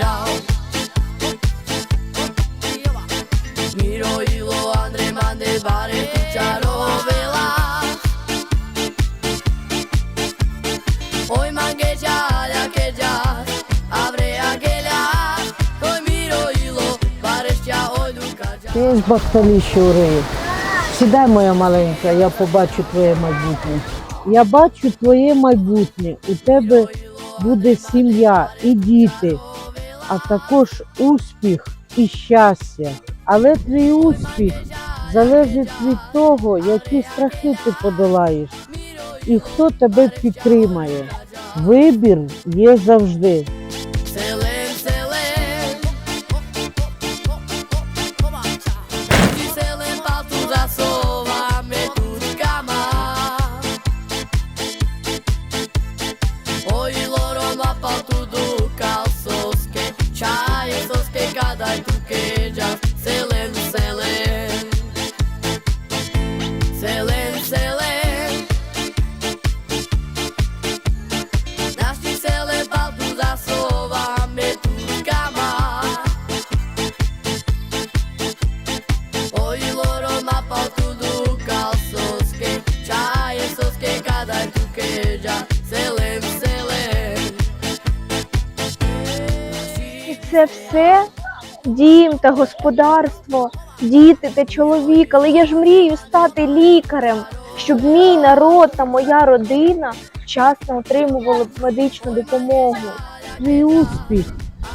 general. Miro y lo André mande bare cucharovela. Hoy mangueja de aquella, abre aquella. Hoy miro y lo parecía hoy nunca ya. Ти ж бахталіще у рию. Сідай, моя маленька, я побачу твоє майбутнє. Я бачу твоє майбутнє. У тебе буде сім'я і діти а також успіх і щастя. Але твій успіх залежить від того, які страхи ти подолаєш і хто тебе підтримає. Вибір є завжди. Соске кадай тукеджа. Селен, селен. Селен, селен. Наші селе палту за совами туткама. Ой, лоро ма палту дука соске, чає соске, кадай селем. І це все дім та господарство, діти та чоловік. Але я ж мрію стати лікарем, щоб мій народ та моя родина вчасно отримували б медичну допомогу. Твій успіх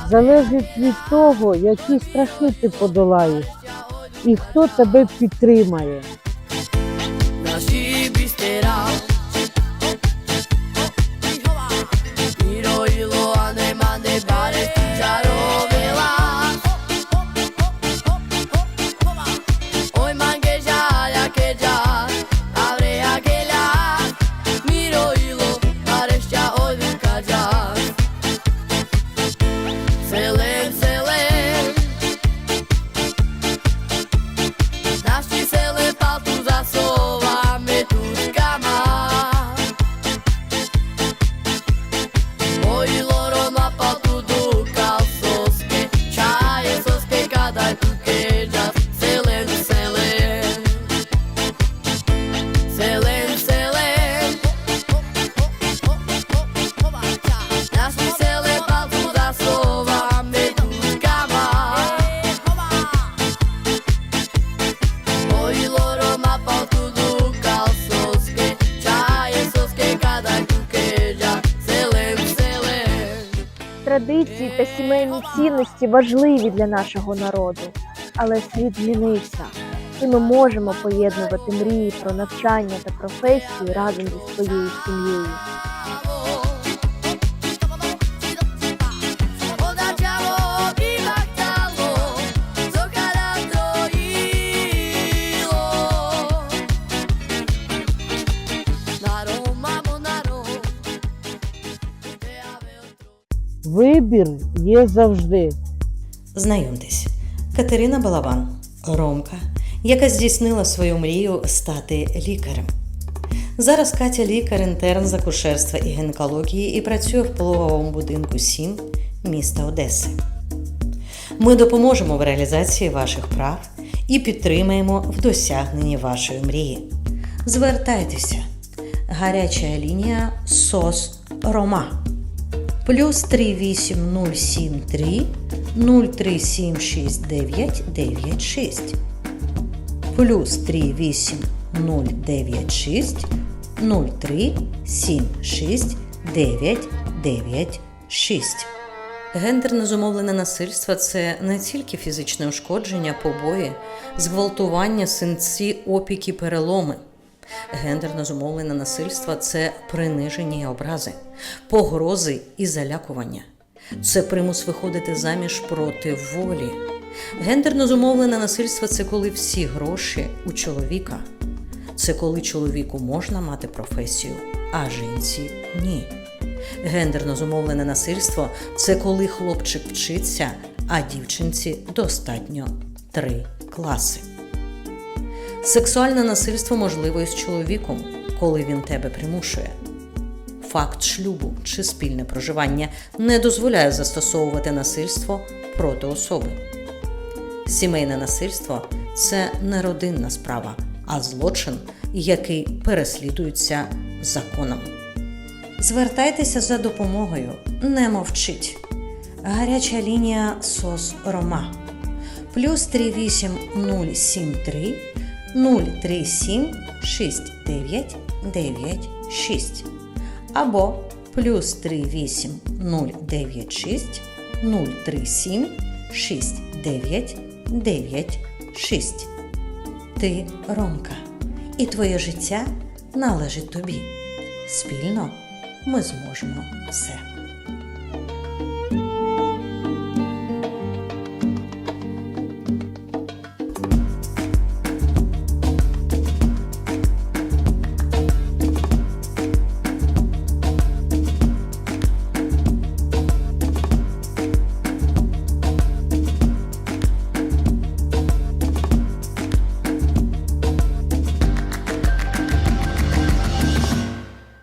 залежить від того, які страхи ти подолаєш і хто тебе підтримає. Традиції та сімейні цінності важливі для нашого народу, але світ змінився, і ми можемо поєднувати мрії про навчання та професію разом зі своєю сім'єю. Вибір є завжди. Знайомтесь, Катерина Балабан, Ромка, яка здійснила свою мрію стати лікарем. Зараз Катя лікар-інтерн з акушерства і гінекології і працює в пологовому будинку 7 міста Одеси. Ми допоможемо в реалізації ваших прав і підтримаємо в досягненні вашої мрії. Звертайтеся. Гаряча лінія СОС Рома плюс 38073 0376996 плюс 38096 0376996. Гендерне зумовлене насильство це не тільки фізичне ушкодження, побої, зґвалтування, синці, опіки, переломи. Гендерно зумовлене насильство це приниження і образи, погрози і залякування. Це примус виходити заміж проти волі. Гендерно зумовлене насильство це коли всі гроші у чоловіка. Це коли чоловіку можна мати професію, а жінці ні. Гендерно зумовлене насильство це коли хлопчик вчиться, а дівчинці достатньо три класи. Сексуальне насильство можливо і з чоловіком, коли він тебе примушує. Факт шлюбу чи спільне проживання не дозволяє застосовувати насильство проти особи. Сімейне насильство це не родинна справа, а злочин, який переслідується законом. Звертайтеся за допомогою, не мовчіть. Гаряча лінія СОС Рома плюс 38073 037 6996 або плюс 38096 037 6996. Ти Ромка, і твоє життя належить тобі. Спільно ми зможемо все.